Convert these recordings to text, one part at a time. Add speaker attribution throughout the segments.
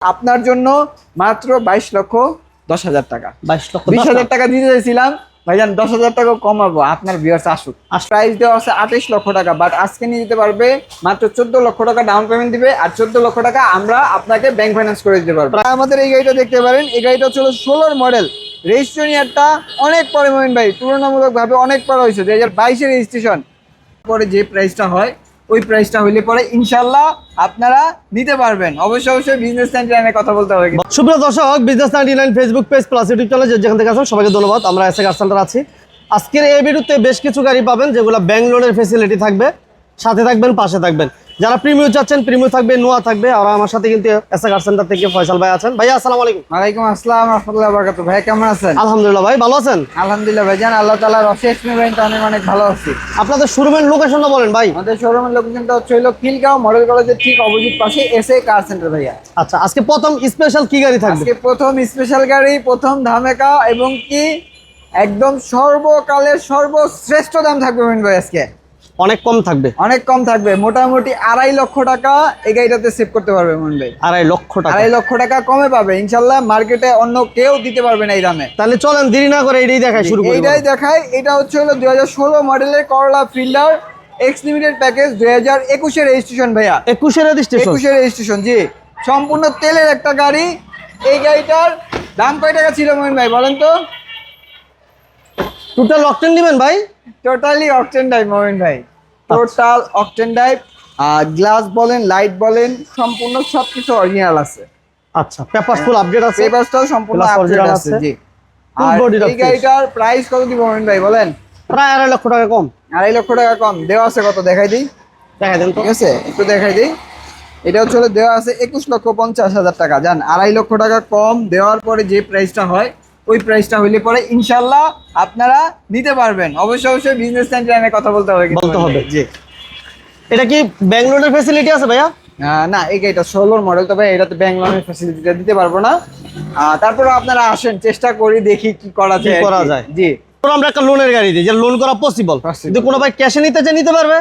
Speaker 1: আপনার জন্য মাত্র বাইশ লক্ষ দশ হাজার টাকা।
Speaker 2: বাইশ লক্ষ
Speaker 1: বিশ হাজার টাকা দিতে চাইছিলাম। ভাইজান দশ হাজার টাকা কমাবো আপনার ভিউয়ার্স আসুক। প্রাইস দেওয়া আছে আঠাইশ লক্ষ টাকা বাট আজকে নিয়ে দিতে পারবে মাত্র চোদ্দ লক্ষ টাকা ডাউন পেমেন্ট দিবে আর চোদ্দ লক্ষ টাকা আমরা আপনাকে ব্যাংক ফাইন্যান্স করে দিতে পারব। আমাদের এই গাড়িটা দেখতে পারেন এই গাড়িটা ছিল ষোলোর মডেল রেজিস্ট্রেশন ইয়ারটা অনেক পরে মোমিন ভাই তুলনামূলকভাবে অনেক পরে হয়েছে দুই হাজার বাইশের রেজিস্ট্রেশন পরে যে প্রাইসটা হয় ওই প্রাইসটা হইলে পরে ইনশাল্লাহ আপনারা নিতে পারবেন। অবশ্যই অবশ্যই বিজনেস সেন্টারে কথা বলতে হবে।
Speaker 2: সুপ্রিয় দর্শক business ninety nine Facebook page plus YouTube channel যেখান থেকে আসুন সবাইকে ধন্যবাদ। আমরা এসে কার আছি। আজকের এই ভিডিওতে বেশ কিছু গাড়ি পাবেন, যেগুলো ব্যাঙ্গলোরের ফেসিলিটি থাকবে। সাথে থাকবেন পাশে থাকবেন। যারা প্রিমিউ চাচ্ছেন প্রিমিউ থাকবে নোয়া থাকবে আর আমার সাথে কিন্তু এসে কার সেন্টার থেকে ফয়সাল ভাই আছেন। ভাইয়া আসসালামু আলাইকুম।
Speaker 1: ওয়ালাইকুম আসসালাম রহমতুল্লাহ বরকাত ভাই কেমন আছেন?
Speaker 2: আলহামদুলিল্লাহ ভাই ভালো আছেন?
Speaker 1: আলহামদুলিল্লাহ ভাইজান আল্লাহ তালার অশেষ মেহরবানিতে অনেক অনেক ভালো আছি।
Speaker 2: আপনাদের শোরুমের লোকেশনটা বলেন ভাই।
Speaker 1: আমাদের শোরুমের লোকেশনটা হচ্ছে হলো খিলগাঁও মডেল কলেজের ঠিক অপোজিট পাশে এসএ কার সেন্টার ভাইয়া।
Speaker 2: আচ্ছা আজকে প্রথম স্পেশাল কি গাড়ি থাকবে?
Speaker 1: আজকে প্রথম স্পেশাল গাড়ি প্রথম ধামেকা এবং কি একদম সর্বকালের সর্বশ্রেষ্ঠ দাম থাকবে ভাই আজকে।
Speaker 2: অনেক কম থাকবে।
Speaker 1: অনেক কম থাকবে। মোটামুটি আড়াই লক্ষ টাকা এই গাড়িটাতে সেভ করতে পারবে মন ভাই।
Speaker 2: আড়াই লক্ষ টাকা।
Speaker 1: আড়াই লক্ষ টাকা কমে পাবে। ইনশাল্লাহ মার্কেটে অন্য কেউ দিতে পারবে না এই দামে।
Speaker 2: তাহলে চলেন দেরি না করে এটাই দেখাই শুরু করি
Speaker 1: এইটাই দেখায় এটা হচ্ছে হলো দুই হাজার ষোলো মডেলের করলা ফিল্ডার এক্স লিমিটেড প্যাকেজ দুই হাজার একুশের রেজিস্ট্রেশন ভাইয়া।
Speaker 2: একুশের রেজিস্ট্রেশন
Speaker 1: একুশের রেজিস্ট্রেশন জি। সম্পূর্ণ তেলের একটা গাড়ি। এই গাড়িটার দাম কয় টাকা ছিল মোহন ভাই বলেন তো?
Speaker 2: টোটাল অকটেন নেবেন ভাই?
Speaker 1: টোটালি অকটেন ডাইভ মোহন ভাই। টোটাল অকটেন ডাইভ গ্লাস বলেন লাইট বলেন সম্পূর্ণ সবকিছু অরিজিনাল আছে।
Speaker 2: আচ্ছা পেপার ফুল আপডেট আছে?
Speaker 1: পেপারসটাও সম্পূর্ণ আপডেট আছে। জি। আর এই গাড়িটার প্রাইস কত দিব মোহন ভাই বলেন?
Speaker 2: প্রায় আড়াই লক্ষ টাকা কম।
Speaker 1: আড়াই লক্ষ টাকা কম। দেওয়া আছে কত? দেখাই দিই।
Speaker 2: দেখা দেন
Speaker 1: ঠিক আছে? একটু দেখাই দিই। এটা হচ্ছে দেওয়া আছে একুশ লক্ষ পঞ্চাশ হাজার টাকা। জান আড়াই লক্ষ টাকা কম দেওয়ার পরে যে প্রাইসটা হয় ওই প্রাইসটা হইলে পরে ইনশাল্লাহ আপনারা নিতে পারবেন। অবশ্যই অবশ্যই বিজনেস সেন্টারে কথা বলতে হবে
Speaker 2: বলতে হবে।
Speaker 1: জি।
Speaker 2: এটা কি ব্যাঙ্গালোরের ফ্যাসিলিটি আছে ভাইয়া?
Speaker 1: না এই গাড়িটা ষোলোর মডেল তবে এটাতে ব্যাংলোনের ফ্যাসিলিটিটা দিতে পারব না। তারপরে আপনারা আসেন চেষ্টা করি দেখি কি করা যায়
Speaker 2: করা যায়।
Speaker 1: জি।
Speaker 2: তো আমরা একটা লোনের গাড়ি দিই যে লোন করা পসিবল। যদি কোনো ভাই ক্যাশে নিতে চায় নিতে পারবে।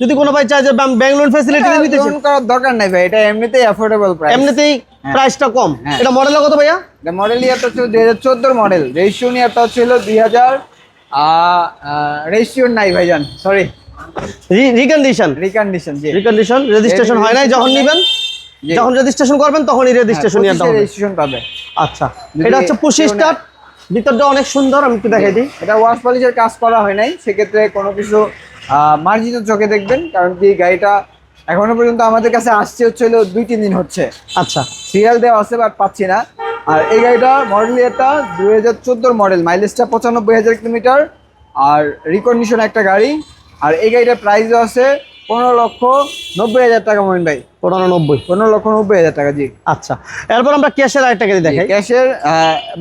Speaker 2: যদি কোনো ভাই চায় যে ব্যাংক লোন ফ্যাসিলিটি নিতে
Speaker 1: লোন করার দরকার নাই ভাই এটা এমনিতেই অ্যাফোর্ডেবল প্রাইস
Speaker 2: এমনিতেই প্রাইসটা কম।
Speaker 1: হ্যাঁ।
Speaker 2: এটা মডেল কত ভাইয়া?
Speaker 1: এটা মডেল ইয়ারটা হচ্ছে দুই হাজার চোদ্দোর মডেল রেজিস্ট্রেশন ইয়ারটা দুই হাজার রেজিস্ট্রেশন নাই ভাইজান সরি
Speaker 2: রিকন্ডিশন
Speaker 1: রিকন্ডিশন জি।
Speaker 2: রিকন্ডিশন রেজিস্ট্রেশন হয় নাই যখন নিবেন যখন রেজিস্ট্রেশন করবেন তখনই রেজিস্ট্রেশন ইয়ারটা হবে।
Speaker 1: রেজিস্ট্রেশন পাবে।
Speaker 2: আচ্ছা এটা হচ্ছে পুশি
Speaker 1: কেউ
Speaker 2: স্টার্ট ভিতরটা অনেক সুন্দর আমি একটু দেখাই দিই।
Speaker 1: এটা ওয়াশ পলিশের কাজ করা হয় নাই সেক্ষেত্রে কোনো কিছু মার্জিত চোখে দেখবেন কারণ কি গাড়িটা এখনও পর্যন্ত আমাদের কাছে আসছে হচ্ছে হলো দুই তিন দিন হচ্ছে।
Speaker 2: আচ্ছা।
Speaker 1: সিরিয়াল দেওয়া আছে বাট পাচ্ছি না। আর এই গাড়িটা মডেল ইয়ারটা দুই হাজার চোদ্দোর মডেল মাইলেজটা পঁচানব্বই হাজার কিলোমিটার। আর রিকন্ডিশন একটা গাড়ি। আর এই গাড়িটার প্রাইসও আছে পনেরো লক্ষ নব্বই হাজার টাকা মোহিন ভাই।
Speaker 2: পনেরো নব্বই।
Speaker 1: পনেরো লক্ষ নব্বই হাজার টাকা জি।
Speaker 2: আচ্ছা এরপর আমরা ক্যাশের আরেকটা গাড়ি দেখাই।
Speaker 1: ক্যাশের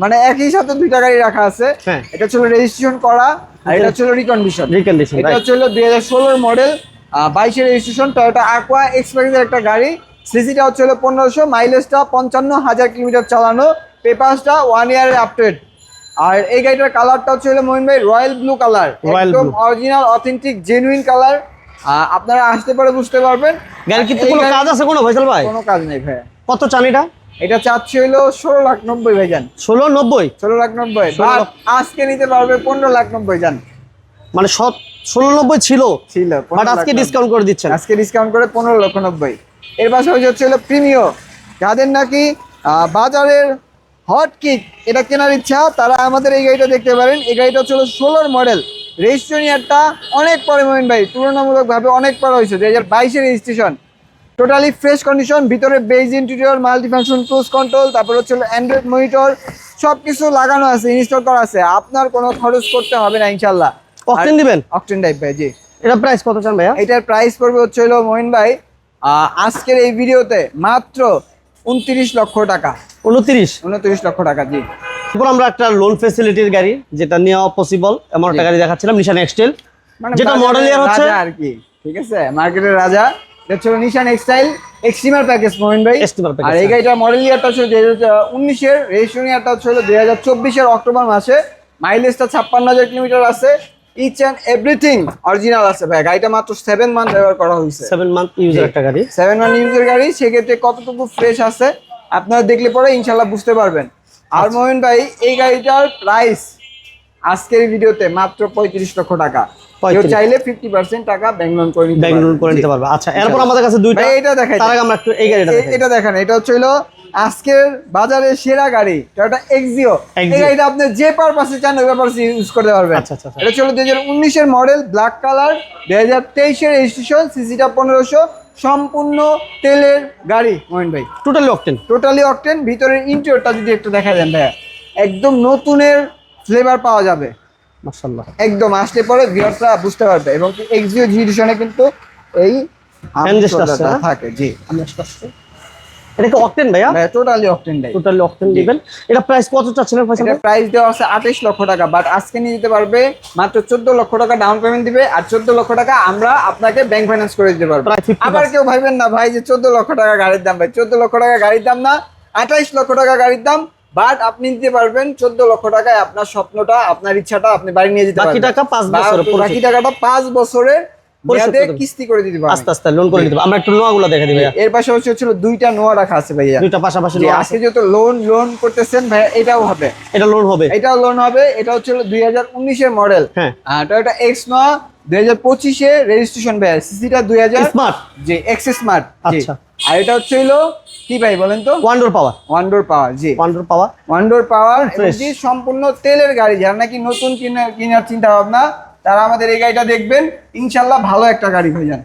Speaker 1: মানে একই সাথে দুইটা গাড়ি রাখা আছে।
Speaker 2: হ্যাঁ।
Speaker 1: এটা ছিল রেজিস্ট্রেশন করা আর এটা ছিল রিকন্ডিশন
Speaker 2: রিকন্ডিশন
Speaker 1: এটা হলো দুই হাজার ষোলোর মডেল বাইশের রেজিস্ট্রেশন টয়োটা aqua এক্সপ্রেসের একটা গাড়ি। সিসিটা হচ্ছে হলো পনেরোশো মাইলেজটা পঞ্চান্ন হাজার কিলোমিটার চালানো পেপারসটা ওয়ান ইয়ারের আপডেট আর এই গাড়িটার কালারটা হচ্ছে হলো মোহিন ভাই রয়্যাল ব্লু কালার একদম অরিজিনাল অথেন্টিক জেনুইন কালার আপনারা আসতে পারে বুঝতে পারবেন।
Speaker 2: গাড়ির কিন্তু কোনো কাজ আছে কোনো ভাইসাল ভাই?
Speaker 1: কোনো কাজ নেই ভাই
Speaker 2: কত চান এটা?
Speaker 1: এটা চাচ্ছি হলো ষোলো লাখ নব্বই ভাই যান
Speaker 2: ষোলো নব্বই?
Speaker 1: ষোলো লাখ নব্বই। আজকে নিতে পারবে পনেরো লাখ নব্বই যান
Speaker 2: মানে সত ষোলো নব্বই ছিল।
Speaker 1: ছিল
Speaker 2: বাট আজকে ডিসকাউন্ট করে দিচ্ছেন।
Speaker 1: আজকে ডিসকাউন্ট করে পনেরো লক্ষ নব্বই। এর পাশাপাশি হচ্ছে হলো প্রিমিও। যাদের নাকি বাজারের হট কিক এটা কেনার ইচ্ছা তারা আমাদের এই গাড়িটা দেখতে পারেন। এই গাড়িটা হচ্ছে ষোলোর মডেল রেজিস্ট্রেশন ইয়ারটা অনেক পরে মোহিন ভাই তুলনামূলকভাবে অনেক পরে হয়েছে দুই হাজার বাইশের রেজিস্ট্রেশন। টোটালি ফ্রেশ কন্ডিশন ভিতরে beige interior multifunction cruise control তারপর হচ্ছে অ্যান্ড্রয়েড মনিটর সব কিছু লাগানো আছে ইনস্টল করা আছে। আপনার কোনো খরচ করতে হবে না ইনশাল্লাহ
Speaker 2: অকটেন দিবেন?
Speaker 1: অকটেন টাইপ ভাই জি।
Speaker 2: এটা প্রাইস কত চান ভাইয়া?
Speaker 1: এটার প্রাইস পড়বে হচ্ছে হলো মহিন ভাই আজকের এই ভিডিওতে মাত্র উনত্রিশ লক্ষ টাকা।
Speaker 2: উনত্রিশ?
Speaker 1: উনত্রিশ লক্ষ টাকা জি।
Speaker 2: তারপর আমরা একটা লোন ফেসিলিটির গাড়ি যেটা নেওয়া পসিবল এমন একটা গাড়ি দেখাচ্ছিলাম নিশান এক্সটেল
Speaker 1: মানে
Speaker 2: যেটা মডেল ইয়ার হচ্ছে
Speaker 1: রাজা আর কি ঠিক আছে? মার্কেটের রাজা। এটা হচ্ছে নিশান এক্সটাইল এক্সট্রিমার প্যাকেজ মোহিন ভাই।
Speaker 2: Extremer package,
Speaker 1: আর এই। গাড়িটার মডেল ইয়ারটা হচ্ছে দুই হাজার উনিশের রেজিস্ট্রেশন ইয়ারটা হলো দুই হাজার চব্বিশের অক্টোবর মাসে। মাইলেজটা ছাপ্পান্ন হাজার কিলোমিটার আছে। ইচ অ্যান্ড এভরিথিং অরিজিনাল আছে ভাই। গাড়িটা মাত্র সেভেন মান্থ ব্যবহার করা হয়েছে।
Speaker 2: সেভেন মান্থ ইউজের একটা গাড়ি।
Speaker 1: সেভেন ওয়ান ইউজের গাড়ি সেক্ষেত্রে কতটুকু ফ্রেশ আছে আপনারা দেখলে পরে ইনশাল্লাহ বুঝতে পারবেন। আর
Speaker 2: আচ্ছা।
Speaker 1: মোহিন ভাই এই গাড়িটার প্রাইস আজকের ভিডিওতে মাত্র পঁয়ত্রিশ লক্ষ টাকা। কেউ চাইলে ফিফটি পার্সেন্ট টাকা ব্যাংক লোন করে নিতে
Speaker 2: ব্যাংক লোন করে নিতে পারবে। আচ্ছা এরপর আমাদের কাছে দুইটা
Speaker 1: এটা দেখাই
Speaker 2: তার আগে আমরা একটু এই গাড়িটা
Speaker 1: এটা দেখেন এটা হচ্ছিল আজকের বাজারে সেরা গাড়ি এক্সিও এই গাড়িটা আপনি যে পারপাসে চান ওই পারপাসে ইউজ করতে পারবেন।
Speaker 2: আচ্ছা।
Speaker 1: এটা ছিল দুই হাজার উনিশের মডেল ব্ল্যাক কালার দুই হাজার তেইশের রেজিস্ট্রেশন সিসিটা পনেরোশো সম্পূর্ণ তেলের গাড়ি মোহিন ভাই।
Speaker 2: টোটালি অকটেন
Speaker 1: টোটালি অকটেন ভিতরের ইন্টেরিয়রটা যদি একটু দেখা দেন ভাইয়া একদম নতুনের ফ্লেভার পাওয়া যাবে।
Speaker 2: মাসাল্লাহ
Speaker 1: একদম আসলে পরে ভিউয়ার্সরা বুঝতে পারবে এবং এক্সিও জিডিশনে কিন্তু এই
Speaker 2: হ্যাঁ?
Speaker 1: থাকে জি।
Speaker 2: আমি এটা কি অকটেন ভাইয়া?
Speaker 1: টোটালি অকটেন ডাই
Speaker 2: টোটালি অকটেন দিবেন। এটা প্রাইস কত চাচ্ছিলেন পয়সা
Speaker 1: এটা প্রাইস দেওয়া আছে আঠাশ লক্ষ টাকা বাট আজকে নিয়ে দিতে পারবে মাত্র চোদ্দ লক্ষ টাকা ডাউন পেমেন্ট দিবে আর চোদ্দ লক্ষ টাকা আমরা আপনাকে ব্যাংক ফাইন্যান্স করে দিতে পারব। আবার কেউ ভাইবেন না ভাই যে চোদ্দ লক্ষ টাকা গাড়ির দাম ভাই চোদ্দ লক্ষ টাকা গাড়ির দাম না আঠাইশ লক্ষ টাকা গাড়ির দাম বাট আপনি নিতে পারবেন চোদ্দ লক্ষ টাকায় আপনার স্বপ্নটা আপনার ইচ্ছাটা আপনি বাড়ি নিয়ে যেতে পারবেন।
Speaker 2: বাকি টাকা পাঁচ বছরে
Speaker 1: বাকি টাকাটা পাঁচ বছরের কিস্তি করে দিতে পারবেন।
Speaker 2: আস্তে আস্তে লোন করে নিতে হবে। আমরা একটু নোয়াগুলো দেখে দিই ভাইয়া।
Speaker 1: এর হচ্ছিল দুইটা নোয়া রাখা আছে ভাইয়া।
Speaker 2: দুইটা পাশাপাশি
Speaker 1: আজকে
Speaker 2: আছে।
Speaker 1: লোন লোন করতেছেন ভাইয়া এটাও হবে।
Speaker 2: এটা লোন হবে।
Speaker 1: এটাও লোন হবে। এটা হচ্ছে দুই হাজার উনিশের মডেল
Speaker 2: হ্যাঁ।
Speaker 1: টয়োটা এক্স নোয়া দুই হাজার পঁচিশে রেজিস্ট্রেশন ভাই সিসিটা দুই হাজার
Speaker 2: স্মার্ট
Speaker 1: জি এক্স স্মার্ট
Speaker 2: আচ্ছা।
Speaker 1: আর এটা হচ্ছে হলো কি ভাই বলেন তো?
Speaker 2: ওয়ান্ডার পাওয়ার
Speaker 1: ওয়ান্ডোর পাওয়ার জি।
Speaker 2: ওয়ান্ডার পাওয়ার
Speaker 1: ওয়ান্ডোর পাওয়ার. জি সম্পূর্ণ তেলের গাড়ি যারা নাকি নতুন কিনার কেনার চিন্তা ভাবনা তারা আমাদের এই গাড়িটা দেখবেন ইনশাল্লাহ ভালো একটা গাড়ি হয়ে যান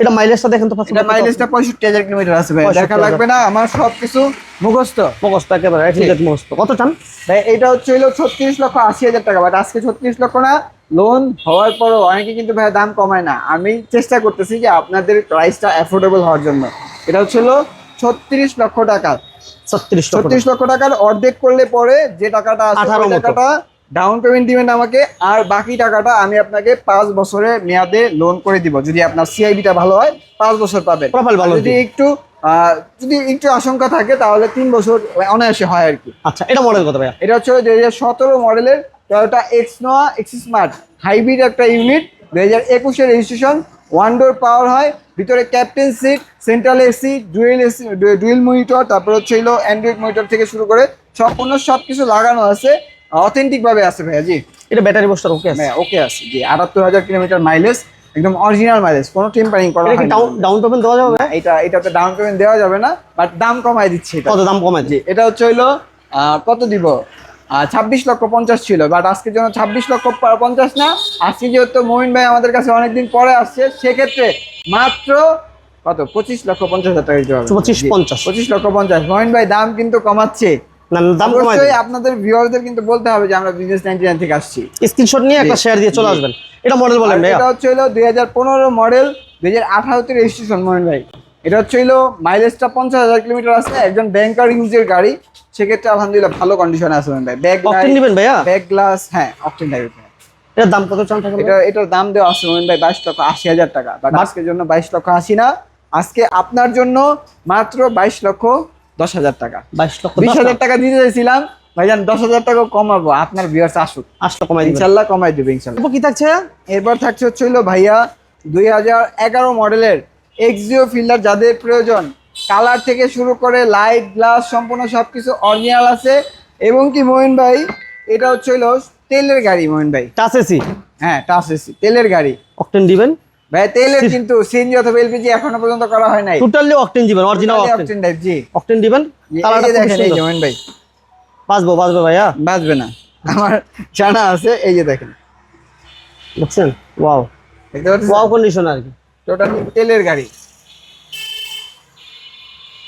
Speaker 2: এটা মাইলেজটা দেখেন তো
Speaker 1: এটা মাইলেজটা পঁয়ষট্টি হাজার কিলোমিটার আছে ভাই দেখা লাগবে না আমার সবকিছু মুখস্থ।
Speaker 2: মুখস্থ একেবারে মুখস্থ। কত চান?
Speaker 1: ভাই এটা হচ্ছে হলো ছত্রিশ লক্ষ আশি হাজার টাকা বাট আজকে ছত্রিশ লক্ষ না লোন হওয়ার পরও অনেকে কিন্তু ভাই দাম কমায় না। আমি চেষ্টা করতেছি যে আপনাদের প্রাইসটা অ্যাফোর্ডেবল হওয়ার জন্য। এটা হচ্ছে হলো ছত্রিশ লক্ষ টাকা।
Speaker 2: ছত্রিশ
Speaker 1: ছত্রিশ লক্ষ টাকার অর্ধেক করলে পরে যে টাকাটা আছে
Speaker 2: 18
Speaker 1: ওই
Speaker 2: মতো।
Speaker 1: টাকাটা ডাউন পেমেন্ট দিবেন আমাকে আর বাকি টাকাটা আমি আপনাকে পাঁচ বছরের মেয়াদে লোন করে দিব। যদি আপনার সিআইবিটা ভালো হয় পাঁচ বছর পাবেন। যদি। একটু যদি একটু আশঙ্কা থাকে তাহলে তিন বছর অনায়াসে হয় আর কি।
Speaker 2: আচ্ছা এটা মডেল কত ভাইয়া?
Speaker 1: এটা হচ্ছে দুই হাজার সতেরো মডেলের Toyota X Noah X smart hybrid একটা ইউনিট দুই হাজার একুশের রেজিস্ট্রেশন ওয়ান ডোর পাওয়ার হয় ভিতরে captain seat central AC dual AC dual monitor তারপর হচ্ছে অ্যান্ড্রয়েড মনিটর থেকে শুরু করে সম্পূর্ণ সব কিছু লাগানো আছে। অথেন্টিক ভাবে আছে ভাইয়া জি।
Speaker 2: এটা ব্যাটারি বস্টার ওকে আছে?
Speaker 1: হ্যাঁ ওকে আছে জি। আটাত্তর হাজার কিলোমিটার মাইলেজ একদম অরিজিনাল মাইলেজ কোনো টেম্পারিং করা হয়নি।
Speaker 2: ডাউন ডাউন পেমেন্ট দেওয়া যাবে? ভাইয়া?
Speaker 1: এটা এটাতে ডাউন পেমেন্ট দেওয়া যাবে না বাট দাম কমায় দিচ্ছে এটা।
Speaker 2: কত দাম কমে
Speaker 1: জি এটা হচ্ছে আহ, কত দিব? ছাব্বিশ লক্ষ পঞ্চাশ ছিল বাট আজকের জন্য ছাব্বিশ লক্ষ পঞ্চাশ না আজকে যেহেতু মমিন ভাই আমাদের কাছে অনেকদিন পরে আসছে সেক্ষেত্রে মাত্র কত? পঁচিশ লক্ষ পঞ্চাশ হাজার টাকা দিতে হবে।
Speaker 2: পঁচিশ পঞ্চাশ।
Speaker 1: পঁচিশ লক্ষ পঞ্চাশ। মমিন ভাই দাম কিন্তু কমাচ্ছে।
Speaker 2: না না, দাম কমাই
Speaker 1: আপনাদের ভিউয়ারদের কিন্তু বলতে হবে যে আমরা বিজনেস নাইনটি নাইন থেকে আসছি।
Speaker 2: স্ক্রিনশট নিয়ে একটা শেয়ার দিয়ে চলে আসবেন। এটা মডেল বলেন ভাইয়া।
Speaker 1: এটা হচ্ছে হলো দুই হাজার পনেরো মডেল দুই হাজার আঠারোতে রেজিস্ট্রেশন মোহন ভাই। এটা হচ্ছে হলো মাইলেজটা পঞ্চাশ হাজার কিলোমিটার আছে একজন ব্যাংকার ইউজের গাড়ি। সেক্ষেত্রে আলহামদুলিল্লাহ ভালো কন্ডিশনে আছে ভাই। ব্যাগ
Speaker 2: অকটেন নেবেন ভাইয়া?
Speaker 1: ব্যাগ গ্লাস হ্যাঁ অকটেন টাইপের
Speaker 2: এটার দাম কত চান
Speaker 1: এটা এটার দাম দেওয়া আছে মোহন ভাই বাইশ লক্ষ আশি হাজার টাকা। বাট আজকের জন্য বাইশ লক্ষ আশি না আজকে আপনার জন্য মাত্র বাইশ লক্ষ দশ হাজার টাকা। বিশ হাজার টাকা দিতে চাইছিলাম ভাইজান দশ হাজার টাকা কমাবো আপনার ভিউয়ার্স আসুক।
Speaker 2: আসলে কমাই
Speaker 1: ইনশাল্লাহ কমাই দেবে ইনশাল্লাহ।
Speaker 2: কি থাকছে?
Speaker 1: এরপর থাকছে হচ্ছে হলো ভাইয়া দুই হাজার এগারো মডেলের এক্সিও ফিল্ডার যাদের প্রয়োজন। কালার থেকে শুরু করে লাইট গ্লাস সম্পূর্ণ সব কিছু অরিজিনাল আছে। এবং কি মোহিন ভাই এটা হচ্ছে হলো তেলের গাড়ি মোহিন ভাই।
Speaker 2: টাচ এসি
Speaker 1: হ্যাঁ টাচ এসি তেলের গাড়ি।
Speaker 2: অকটেন দিবেন?
Speaker 1: ভাই তেলের কিন্তু সিএনজি অথবা এলপিজি এখনও পর্যন্ত করা হয় নাই।
Speaker 2: টোটালি অকটেন দিবেন অরিজিনাল অকটেন
Speaker 1: type, জি।
Speaker 2: অকটেন দিবেন কালারটা
Speaker 1: দেখেন এই ভাই।
Speaker 2: বাঁচবো বাঁচবো ভাইয়া।
Speaker 1: বাঁচবে না। আমার জানা আছে এই যে দেখেন।
Speaker 2: ওয়াও ওয়াও কন্ডিশন আর কি।
Speaker 1: টোটালি তেলের গাড়ি।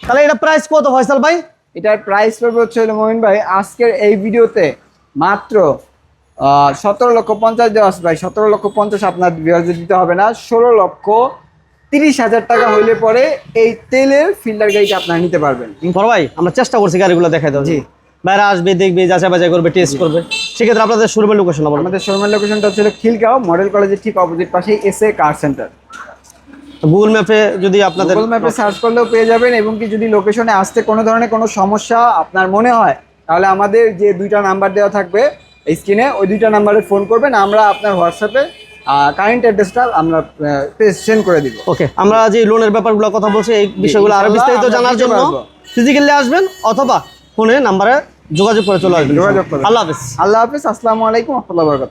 Speaker 2: তাহলে এটা প্রাইস কত ফয়সাল ভাই?
Speaker 1: এটার প্রাইস পড়বে হচ্ছে মোহিন ভাই আজকের এই ভিডিওতে মাত্র সতেরো লক্ষ পঞ্চাশ দেওয়া আছে ভাই সতেরো লক্ষ পঞ্চাশ আপনার বিভাগে দিতে হবে না ষোলো লক্ষ তিরিশ হাজার টাকা হইলে পরে এই তেলের ফিল্টার গাড়িটা আপনারা নিতে পারবেন।
Speaker 2: ভাই আমরা চেষ্টা করছি গাড়িগুলো দেখাই দেবো
Speaker 1: জি।
Speaker 2: বাইরে আসবে দেখবে যাচাই বাছাই করবে টেস্ট করবে। সেক্ষেত্রে আপনাদের শোরুমের লোকেশন
Speaker 1: আমাদের শোরুমের লোকেশনটা হচ্ছে খিলগাঁও মডেল কলেজের ঠিক অপোজিট পাশে S A car centre
Speaker 2: Google ম্যাপে যদি আপনাদের
Speaker 1: গুগল ম্যাপে সার্চ করলেও পেয়ে যাবেন এবং কি যদি লোকেশনে আসতে কোনো ধরনের কোনো সমস্যা আপনার মনে হয় তাহলে আমাদের যে দুইটা নাম্বার দেওয়া থাকবে স্ক্রিনে ওই দুইটা নাম্বারে ফোন করবেন আমরা আপনার হোয়াটসঅ্যাপে কারেন্ট অ্যাড্রেসটা আমরা সেন্ড করে দিব।
Speaker 2: ওকে আমরা যে লোনের ব্যাপারগুলো কথা বলছি এই বিষয়গুলো
Speaker 1: আরও
Speaker 2: বিস্তারিত জানার জন্য। ফিজিক্যালি আসবেন অথবা ফোনে নাম্বারে যোগাযোগ করে চলে আসবেন
Speaker 1: যোগাযোগ করবেন।
Speaker 2: আল্লাহ হাফিজ।
Speaker 1: আল্লাহ হাফিজ আসসালামু আলাইকুম রহমতুল্লাহ বরকাত।